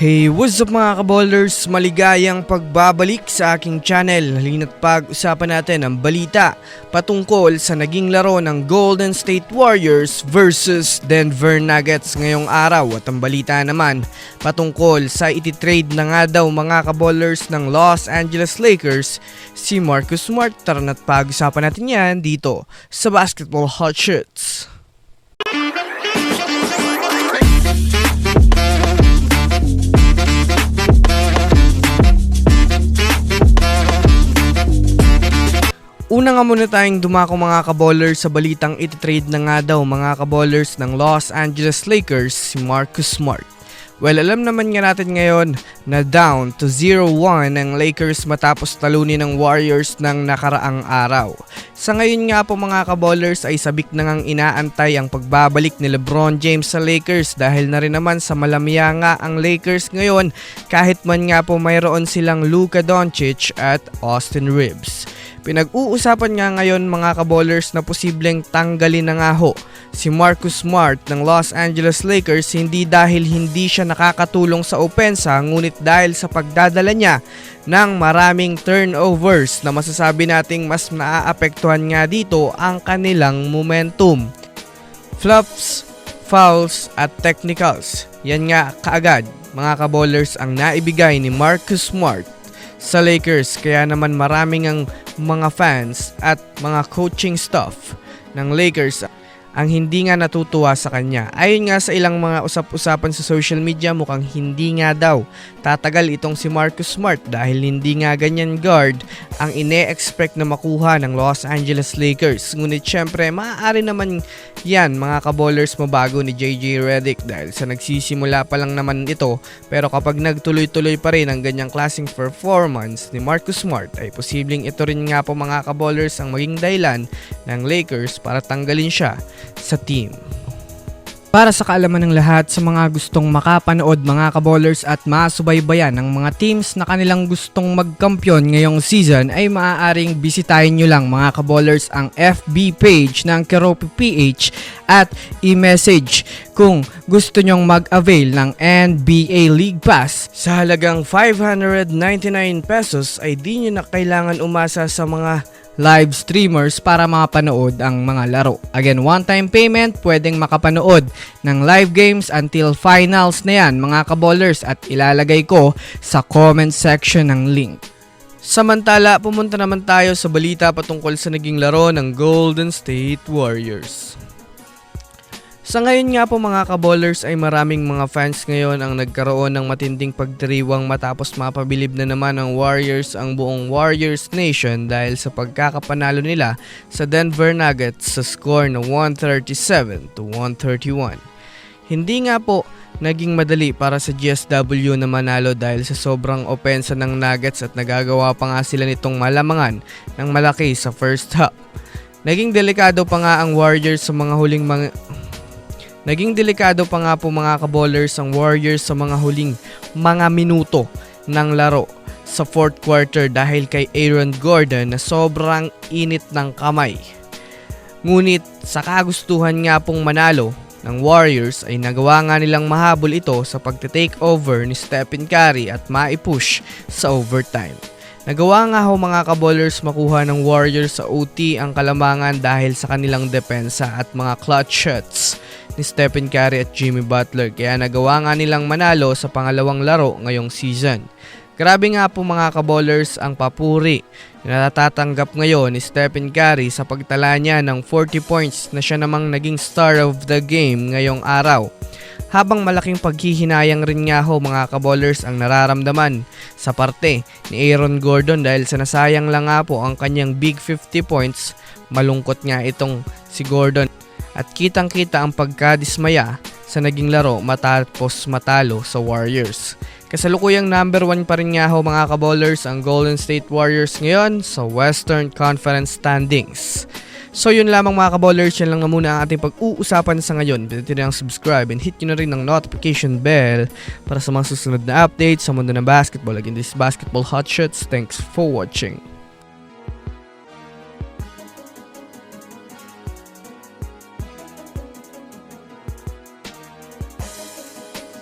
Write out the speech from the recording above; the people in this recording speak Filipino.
Hey, what's up mga kaballers? Maligayang pagbabalik sa aking channel. Halina't pag-usapan natin ang balita patungkol sa naging laro ng Golden State Warriors versus Denver Nuggets ngayong araw. At ang balita naman patungkol sa ititrade na nga daw mga kaballers ng Los Angeles Lakers si Marcus Smart. Tara na't pag-usapan natin yan dito sa Basketball Hot Shots. Una nga muna tayong dumako mga kaballers sa balitang ititrade na nga daw mga kaballers ng Los Angeles Lakers si Marcus Smart. Well, alam naman nga natin ngayon na down to 0-1 ang Lakers matapos talunin ng Warriors ng nakaraang araw. Sa ngayon nga po mga kaballers ay sabik na ngang inaantay ang pagbabalik ni Lebron James sa Lakers dahil na rin naman sa malamya nga ang Lakers ngayon kahit man nga po mayroon silang Luka Doncic at Austin Reeves. Pinag-uusapan nga ngayon mga kaballers na posibleng tanggalin na nga ho si Marcus Smart ng Los Angeles Lakers hindi dahil hindi siya nakakatulong sa opensa ngunit dahil sa pagdadala niya ng maraming turnovers na masasabi nating mas naaapektuhan nga dito ang kanilang momentum. Flops, fouls at technicals. Yan nga kaagad mga kaballers ang naibigay ni Marcus Smart sa Lakers. Kaya naman maraming ang mga fans at mga coaching staff ng Lakers ang hindi nga natutuwa sa kanya. Ayon nga sa ilang mga usap-usapan sa social media mukhang hindi nga daw tatagal itong si Marcus Smart dahil hindi nga ganyan guard ang ine-expect na makuha ng Los Angeles Lakers. Ngunit syempre maaari naman yan mga kaballers mabago ni JJ Redick dahil sa nagsisimula pa lang naman ito pero kapag nagtuloy-tuloy pa rin ang ganyang klaseng performance ni Marcus Smart ay posibleng ito rin nga po mga kaballers ang maging dahilan ng Lakers para tanggalin siya sa team. Para sa kaalaman ng lahat sa mga gustong makapanood mga kaballers at masubaybayan ng mga teams na kanilang gustong magkampiyon ngayong season ay maaaring bisitahin nyo lang mga kaballers ang FB page ng Keropi PH at i-message kung gusto nyong mag-avail ng NBA League Pass. Sa halagang 599 pesos ay di nyo na kailangan umasa sa mga live streamers para makapanood ang mga laro. Again, one-time payment, pwedeng makapanood ng live games until finals na yan mga kaballers at ilalagay ko sa comment section ng link. Samantala, pumunta naman tayo sa balita patungkol sa naging laro ng Golden State Warriors. Sa ngayon nga po mga kaballers ay maraming mga fans ngayon ang nagkaroon ng matinding pagdiriwang matapos mapabilib na naman ng Warriors ang buong Warriors Nation dahil sa pagkakapanalo nila sa Denver Nuggets sa score na 137 to 131. Hindi nga po naging madali para sa GSW na manalo dahil sa sobrang opensa ng Nuggets at nagagawa pa nga sila nitong malamangan ng malaki sa first half. Naging delikado pa nga ang Warriors sa mga huling mga Naging delikado pa nga po mga kaballers ang Warriors sa mga huling mga minuto ng laro sa fourth quarter dahil kay Aaron Gordon na sobrang init ng kamay. Ngunit sa kagustuhan nga pong manalo ng Warriors ay nagawa nga nilang mahabol ito sa pagte-take over ni Stephen Curry at maipush sa overtime. Nagawa nga ho mga kaballers makuha ng Warriors sa OT ang kalamangan dahil sa kanilang depensa at mga clutch shots ni Stephen Curry at Jimmy Butler kaya nagawa nga nilang manalo sa pangalawang laro ngayong season. Grabe nga po mga kaballers ang papuri na natatanggap ngayon ni Stephen Curry sa pagtala niya ng 40 points na siya namang naging star of the game ngayong araw. Habang malaking paghihinayang rin nga ho mga kaballers ang nararamdaman sa parte ni Aaron Gordon dahil sa nasayang lang nga po ang kanyang big 50 points, malungkot nga itong si Gordon at kitang-kita ang pagkadismaya sa naging laro matapos matalo sa Warriors. Kasalukuyang number 1 pa rin nga ho mga kaballers ang Golden State Warriors ngayon sa Western Conference standings. So yun lamang mga kaballers, yan lang na muna ang ating pag-uusapan sa ngayon. Pindutin nyo ang subscribe and hit nyo na rin ang notification bell para sa mga susunod na updates sa mundo ng basketball. Again, this is Basketball Hot Shots. Thanks for watching.